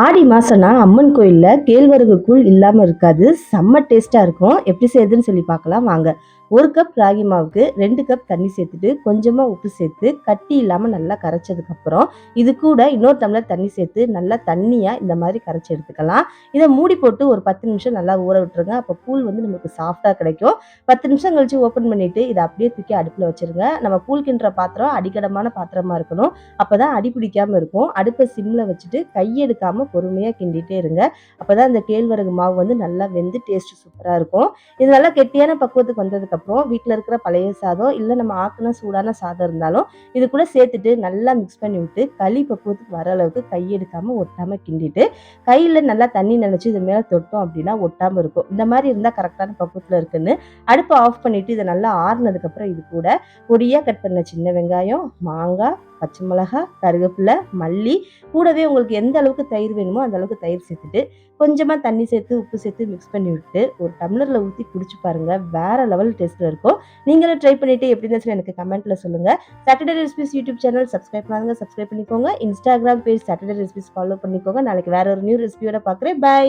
ஆடி மாசம்னா அம்மன் கோயிலில் கேழ்வரகு கூழ் இல்லாமல் இருக்காது. செம்ம டேஸ்ட்டாக இருக்கும். எப்படி செய்யுதுன்னு சொல்லி பார்க்கலாம். வாங்க. ஒரு கப் ராகி மாவுக்கு ரெண்டு கப் தண்ணி சேர்த்துட்டு கொஞ்சமாக உப்பு சேர்த்து கட்டி இல்லாமல் நல்லா கரைச்சதுக்கப்புறம் இது கூட இன்னொரு டம்ளர் தண்ணி சேர்த்து நல்லா தண்ணியாக இந்த மாதிரி கரைச்சி எடுத்துக்கலாம். இதை மூடி போட்டு ஒரு பத்து நிமிஷம் நல்லா ஊற விட்டுருங்க. அப்போ கூழ் வந்து நமக்கு சாஃப்டாக கிடைக்கும். பத்து நிமிஷம் கழிச்சு ஓப்பன் பண்ணிவிட்டு இதை அப்படியே தூக்கி அடுப்பில் வச்சுருங்க. நம்ம கூழ் கிண்டுற பாத்திரம் அடிக்கடமான பாத்திரமா இருக்கணும். அப்போ தான் அடி பிடிக்காமல் இருக்கும். அடுப்பை சிம்மில் வச்சுட்டு கையெடுக்காமல் பொறுமையாக கிண்டிகிட்டே இருங்க. அப்போ தான் இந்த கேழ்வரகு மாவு வந்து நல்லா வெந்து டேஸ்ட்டு சூப்பராக இருக்கும். இது நல்லா கெட்டியான பக்குவத்துக்கு வந்ததுக்கப்புறம் வீட்டில் இருக்கிற பழைய சாதம் இல்லை நம்ம ஆக்கின சூடான சாதம் இருந்தாலும் இது கூட சேர்த்துட்டு நல்லா மிக்ஸ் பண்ணி விட்டு களி பக்குவத்துக்கு வர அளவுக்கு கையெடுக்காமல் ஒட்டாமல் கிண்டிட்டு கையில் நல்லா தண்ணி நினச்சி இது மேலே தொட்டோம் அப்படின்னா ஒட்டாமல் இருக்கும். இந்த மாதிரி இருந்தால் கரெக்டான பக்குவத்தில் இருக்குன்னு அடுப்பை ஆஃப் பண்ணிவிட்டு இதை நல்லா ஆறுனதுக்கப்புறம் இது கூட பொடியாக கட் பண்ண சின்ன வெங்காயம் மாங்காய் பச்சை மிளகாய் கருவேப்பிலை மல்லி கூடவே உங்களுக்கு எந்த அளவுக்கு தயிர் வேணுமோ அந்த அளவுக்கு தயிர் சேர்த்துட்டு கொஞ்சமாக தண்ணி சேர்த்து உப்பு சேர்த்து மிக்ஸ் பண்ணி விட்டு ஒரு டம்ளரில் ஊற்றி குடிச்சு பாருங்கள் வேறு லெவல் டேஸ்ட்டில் இருக்கும். நீங்களும் ட்ரை பண்ணிவிட்டு எப்படி இருந்துச்சுன்னு எனக்கு கமெண்ட்டில் சொல்லுங்கள் Saturday recipes YouTube channel subscribe பண்ணாங்க சப்ஸ்கிரைப் பண்ணிக்கோங்க. Instagram page Saturday recipes follow பண்ணிக்கோங்க. நாளைக்கு வேறு ஒரு நியூ ரெசிபியோட பார்க்குறேன். பை